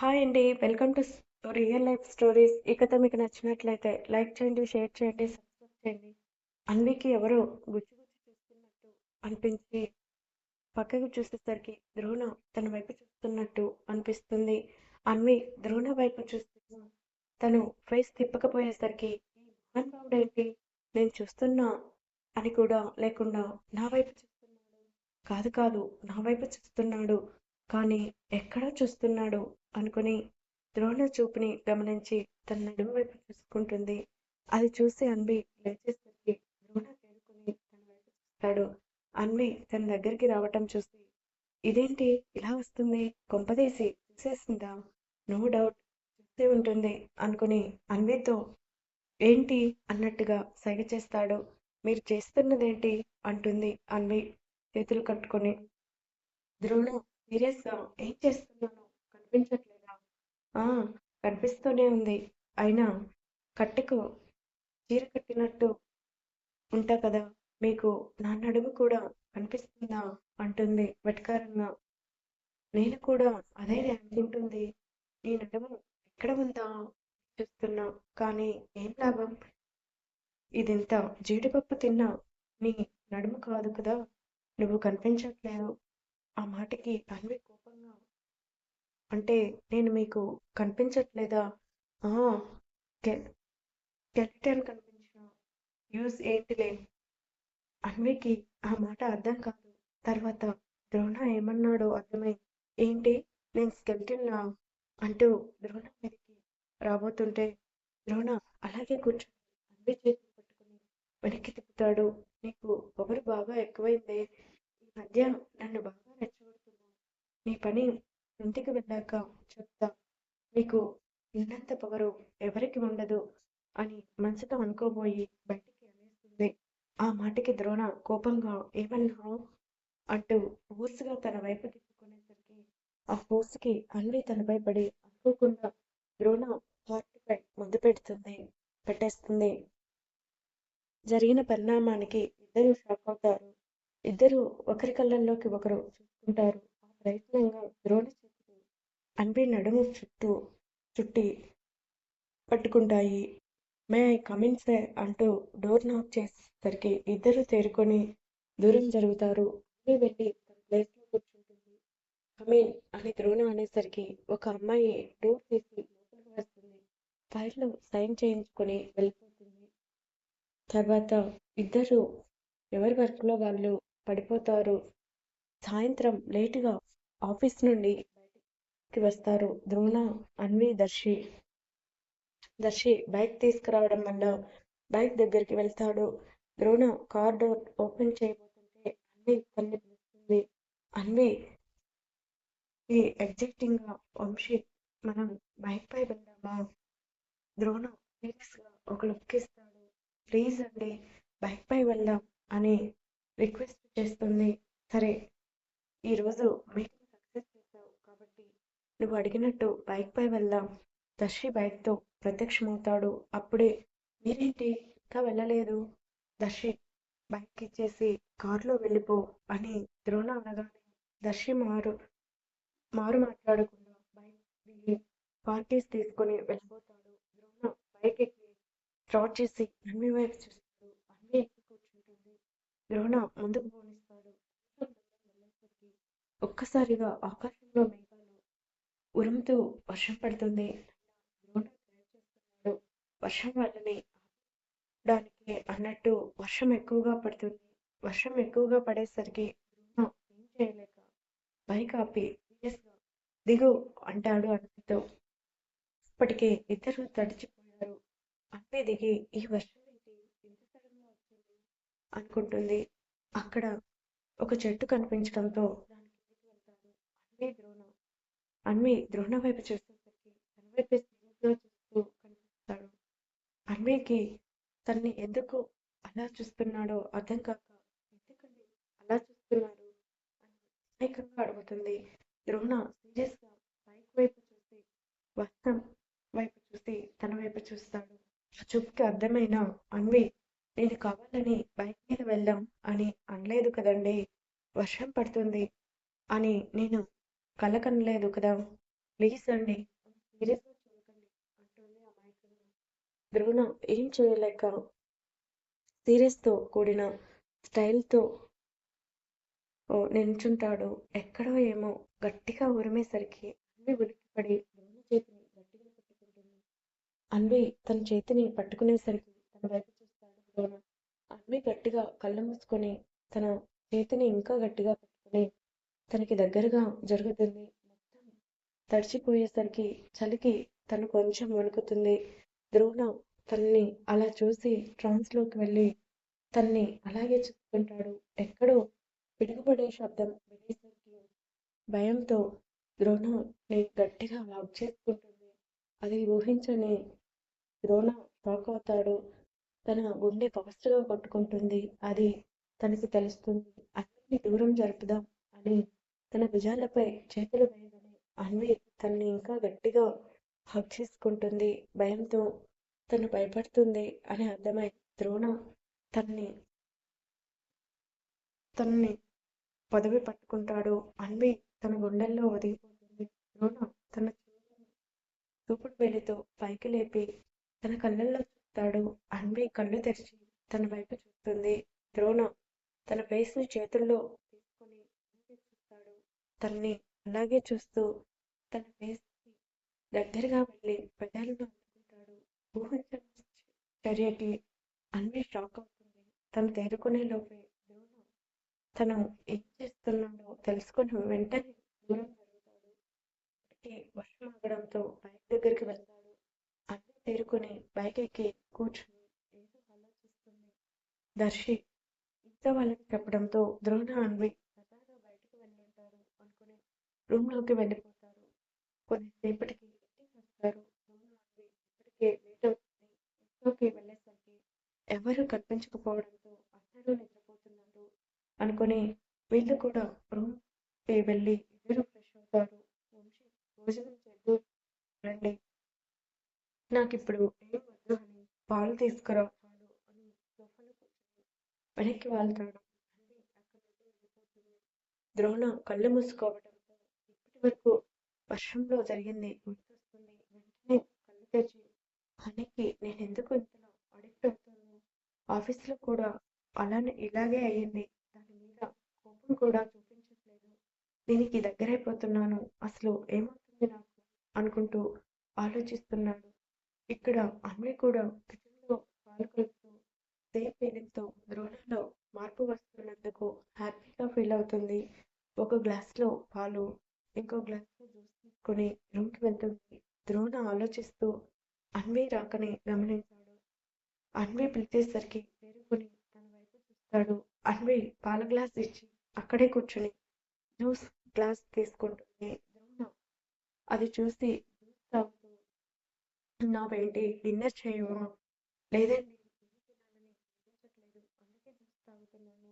Hi అండి. Welcome to real life stories. ఈ కథ మీకు నచ్చినట్లయితే లైక్ చేయండి, షేర్ చేయండి, సబ్స్క్రైబ్ చేయండి. అన్వికి ఎవరో గుచ్చి గుచ్చి చూస్తున్నట్టు అనిపించి పక్కకి చూసేసరికి ద్రోణ తన వైపు చూస్తున్నట్టు అనిపిస్తుంది. అన్వి ద్రోణ వైపు చూస్తున్నా తను ఫేస్ తిప్పకపోయేసరికి మహానుభావుడేంటి నేను చూస్తున్నా అని కూడా లేకుండా నా వైపు చూస్తున్నాడు. కాదు కాదు నా వైపు చూస్తున్నాడు. కానీ ఎక్కడ చూస్తున్నాడు అనుకుని ద్రోణ చూపుని గమనించి తన నడుము వైపు చూసుకుంటుంది. అది చూసి అన్వి లేచేసరికి ద్రోణ తేరుకుని తన వైపు చూస్తాడు. అన్వి తన దగ్గరికి రావటం చూసి ఇదేంటి? ఇలా వస్తుంది? కొంపదీసి చూసేసిందా నో డౌట్. చూస్తే ఉంటుంది అనుకుని అన్వితో ఏంటి అన్నట్టుగా సైగ చేస్తాడు. మీరు చేస్తున్నదేంటి అంటుంది అన్వి. చేతులు కట్టుకొని ద్రోణ సీరియస్ ఏం చేస్తున్నాను కనిపించట్లేదా? ఆ కనిపిస్తూనే ఉంది. అయినా కట్టెకు చీర కట్టినట్టు ఉంటా కదా? మీకు నా నడుము కూడా కనిపిస్తుందా? అంటుంది వెటకారంగా. నేను కూడా అదే అనుకుంటుంది. నీ నడుము ఎక్కడ ఉందా? చూస్తున్నా. కానీ ఏం లాభం? ఇదింత జీడిపప్పు తిన్నా నీ నడుము కాదు కదా? నువ్వు కనిపించట్లేదు. ఆ మాటకి అన్వి కోపంగా అంటే నేను మీకు కనిపించట్లేదా? ఆ కెలిటన్ కనిపించిన ఏంటి ఏంటిలే అన్వికి ఆ మాట అర్థం కాదు. తర్వాత ద్రోణ ఏమన్నాడో అర్థమై ఏంటి నేను స్కెల్టిన్నా అంటూ ద్రోణ మీదకి రాబోతుంటే ద్రోణ అలాగే కూర్చొని అన్వి చేతులు పట్టుకుని వెనక్కి తిప్పుతాడు. నీకు పొగరు బాగా ఎక్కువైందే. ఈ మధ్య నన్ను బాగా రెచ్చగొడుతున్నావు మీ పని ఇంటికి వెళ్ళాక చెప్తా మీకు ఉన్నంత పొగరు ఎవరికి ఉండదు అని మనసుతో అనుకోబోయి బయటికి అనేస్తుంది. ఆ మాటకి ద్రోణ కోపంగా ఏమన్నావు? అంటూ ఫోర్స్గా తన వైపు తిప్పుకునేసరికి ఆ ఫోర్స్కి అన్వి తనపై పడి అనుకోకుండా ద్రోణ హార్ట్పై ముద్దు పెడుతుంది పెట్టేస్తుంది. జరిగిన పరిణామానికి ఇద్దరు షాక్ అవుతారు. ఇద్దరు ఒకరి కళ్ళల్లోకి ఒకరు ఉంటారు. ఆ ప్రయత్నంగా ద్రోణి చేతులు అన్వి నడుము చుట్టూ చుట్టి పట్టుకుంటాయి. మే ఐ కమిన్ సే అంటూ డోర్ నాక్ చేసేసరికి ఇద్దరు తేరుకొని దూరం జరుగుతారు. అన్వి వెళ్ళి తన ప్లేస్లో కూర్చుంటుంది. కమిన్ అని ద్రోణ అనేసరికి ఒక అమ్మాయి డోర్ తీసి లోపలికి వస్తుంది. ఫైల్లో సైన్ చేయించుకొని వెళ్ళిపోతుంది. తర్వాత ఇద్దరు ఎవరి వర్క్లో వాళ్ళు పడిపోతారు. సాయంత్రం లేటుగా ఆఫీస్ నుండి బయటికి వస్తారు. ద్రోణ అన్వి దర్శి. దర్శి బైక్ తీసుకురావడం వల్ల బైక్ దగ్గరికి వెళ్తాడు. ద్రోణ కార్ డోర్ ఓపెన్ చేయబోతుంటే అన్వి తల్లి పిలుస్తుంది అన్వి ఈ ఎగ్జైటింగ్గా వంశీ మనం బైక్ పై వెళ్దామా? ద్రోణ సీరియస్గా ఒక లుక్ ఇస్తాడు. ప్లీజ్ అండి బైక్ పై వెళ్దాం అని రిక్వెస్ట్ చేస్తుంది. సరే ఈరోజు మీటింగ్ సక్సెస్ చేశావు కాబట్టి నువ్వు అడిగినట్టు బైక్ పై వెళ్దాం. దర్శి బైక్తో ప్రత్యక్షమవుతాడు. అప్పుడే మీరేంటి? ఇంకా వెళ్ళలేదు. దర్శి బైక్ ఇచ్చేసి కారులో వెళ్ళిపో అని ద్రోణ అనగానే దర్శి మారు మారు మాట్లాడకుండా బైక్ దిగి పార్టీస్ తీసుకొని వెళ్ళిపోతాడు. ద్రోణ బైక్ ఎక్కి స్టార్ట్ చేసి అన్వి వైపు చూస్తాడు. అన్వి ఎక్కి కూర్చుంటుంది. ద్రోణ ముందుకు పోని ఒక్కసారిగా ఆకాశంలో మేఘాలు ఉరుముతూ వర్షం పడుతుంది. వర్షం వల్లనే దానికి అన్నట్టు వర్షం ఎక్కువగా పడుతుంది. వర్షం ఎక్కువగా పడేసరికి ఏం చేయలేక బైక్ ఆపి దిగు అంటాడు అన్నతో ఇప్పటికే ఇద్దరు తడిచిపోయారు. అన్వి దిగి ఈ వర్షం ఏంటి? సడన్గా వచ్చింది? అనుకుంటుంది. అక్కడ ఒక చెట్టు కనిపించడంతో దాని ద్రోణ. అన్వి ద్రోణ వైపు చూసేసరికి తన వైపు చూస్తూ కనిపిస్తాడు. అన్వికి తన్ని ఎందుకు అలా చూస్తున్నాడో అర్థం కాక ఎందుకండి అలా చూస్తున్నాడు అని అమాయకంగా అడుగుతుంది. ద్రోణ సీరియస్గా బైక్ వైపు చూసి వస్త్రం వైపు చూసి తన వైపు చూస్తాడు. ఆ చూపుకి అర్థమైన అన్వి నేను కావాలని బైక్ మీద వెళ్దాం అని అనలేదు కదండి వర్షం పడుతుంది అని నేను కలకనలేదు కదా. ప్లీజ్ అండి సీరియస్గా చూడకండి. అంటుంది అమాయకంగా. ద్రోణ ఏం చేయలేక సీరియస్తో కూడిన స్టైల్తో నించుంటాడు. ఎక్కడో ఏమో గట్టిగా ఉరిమేసరికి అన్వి ఉలిక్కిపడి ద్రోణ చేతిని గట్టిగా పట్టుకుంటుంది. అన్వి తన చేతిని పట్టుకునేసరికి తన వైపు చూస్తాడు ద్రోణ. అన్వి గట్టిగా కళ్ళు మూసుకొని తన చేతిని ఇంకా గట్టిగా పట్టుకుని తనకి దగ్గరగా జరుగుతుంది. మొత్తం తడిచిపోయేసరికి చలికి తను కొంచెం వణుకుతుంది. ద్రోణ తనని అలా చూసి ట్రాన్స్లోకి వెళ్ళి తన్ని అలాగే చూసుకుంటాడు. ఎక్కడో పిడుగుపడే శబ్దం వినేసరికి భయంతో ద్రోణని గట్టిగా లాక్ చేసుకుంటుంది. అది ఊహించని ద్రోణ షాక్ అవుతాడు. తన గుండె ఫాస్ట్గా కొట్టుకుంటుంది. అది తనకి తెలుస్తుంది. అన్నిటిని దూరం జరుపుదాం అని తన భుజాలపై చేతులు వేయగానే అన్వి తనని ఇంకా గట్టిగా హక్ చేసుకుంటుంది. భయంతో తను భయపడుతుంది అని అర్థమై ద్రోణ తనని తనని పదవి పట్టుకుంటాడు. అన్వి తన గుండెల్లో ఒదిగిపోతుంది. ద్రోణ తన చూపుడు వేలితో పైకి లేపి తన కళ్ళల్లో చూస్తాడు. అన్వి కళ్ళు తెరిచి తన వైపు చూస్తుంది. ద్రోణ తన ఫేస్ని చేతుల్లో తనని అలాగే చూస్తూ తన ఫేస్కి దగ్గరగా వెళ్ళి పెదాలను అందుకుంటాడు ఊహించిన చర్యకి అన్వి షాక్ అవుతుంది. తను తేరుకునే లోపే ద్రోణ తను ఏం చేస్తున్నాడో తెలుసుకుని వెంటనే దూరం జరుగుతాడు. వర్షం ఆగడంతో బైక్ దగ్గరికి వెళ్తాడు. అన్ని తేరుకుని బైక్ ఎక్కి కూర్చుని ఏదో ఆలోచిస్తుంది. దర్శి ఇంత వాళ్ళకి చెప్పడంతో ద్రోణ అన్వి సరదాగా బయటకు వెళ్ళుంటారు అనుకుని రూమ్లోకి వెళ్ళిపోతారు. కొద్దిసేపటికి ఇంటికి వస్తారు. ఇప్పటికే లేట్ అవుతుంది. ఇంట్లోకి వెళ్ళేసరికి ఎవరు కనిపించకపోవడంతో అందరూ నిద్రపోతున్నారు అనుకుని వీళ్ళు కూడా రూమ్కి వెళ్ళి ఇద్దరు ఫ్రెష్ అవుతారు. వంశీ భోజనం చేద్దు రండి. నాకు ఇప్పుడు ఏం వద్దు అని పాలు తీసుకురా పాలు అని సోఫాలో కూర్చొని వెనక్కి వాళ్తాడు. ద్రోణ కళ్ళు మూసుకోవడం వరకు వర్షంలో జరిగింది గుర్తొస్తుంది. వెంటనే కళ్ళు తెరిచి హనీకి నేను ఎందుకు ఇంతలో అడిక్ట్ అవుతాను ఆఫీస్లో కూడా అలానే ఇలాగే అయ్యింది దాని మీద కోపం కూడా చూపించట్లేదు. దీనికి దగ్గరైపోతున్నాను. అసలు ఏమవుతుంది నాకు? అనుకుంటూ ఆలోచిస్తున్నాడు. ఇక్కడ అమ్మాయి కూడా కిచెన్లో పాలు కలుపుతూ సేమ్ ఫీలింగ్తో ద్రోణంలో మార్పు వస్తున్నందుకు హ్యాపీగా ఫీల్ అవుతుంది. ఒక గ్లాస్లో పాలు ఇంకో గ్లాస్లో జ్యూస్ తీసుకొని రూమ్కి వెళ్తుంది ద్రోణ ఆలోచిస్తూ అన్వి రాకని గమనించాడు. అన్వి పిలిచేసరికి తేరుకొని తన వైపు చూస్తాడు. అన్వి పాల గ్లాస్ ఇచ్చి అక్కడే కూర్చుని జ్యూస్ గ్లాస్ తీసుకుంటుంది. ద్రోణ అది చూసి జ్యూస్ తాగుతూ నావేంటి డిన్నర్ చేయవా? లేదండి అందుకే జ్యూస్ తాగుతున్నాను.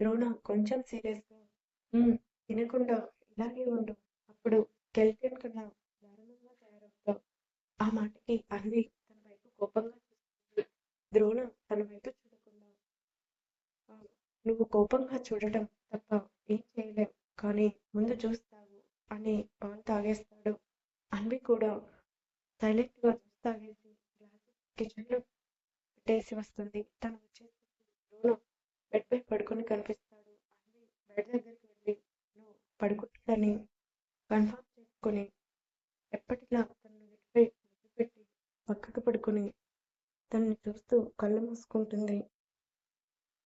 ద్రోణ కొంచెం సీరియస్గా తినకుండా ఇలాగే ఉండు. అప్పుడు కెల్టెన్ కన్నా దారుణంగా తయారవుతావు. ఆ మాటకి అన్వి తన వైపు కోపంగా చూస్తుంది. ద్రోణ తన వైపు చూడకుండా నువ్వు కోపంగా చూడటం తప్ప ఏం చేయలేవు. కానీ ముందు చూస్తావు అని పవన్ తాగేస్తాడు. అన్వి కూడా సైలెంట్గా జ్యూస్ తాగేసి కిచెన్లో పెట్టేసి వస్తుంది. తను వచ్చేసి ద్రోణ బెడ్ పై పడుకొని కనిపిస్తాడు. అన్వి బెడ్ దగ్గరికి వెళ్ళి పడుకుంటుందని కన్ఫర్మ్ చేసుకొని ఎప్పటిలా తనను నుదుటిపై పెట్టి పక్కకు పడుకొని తనని చూస్తూ కళ్ళు మూసుకుంటుంది.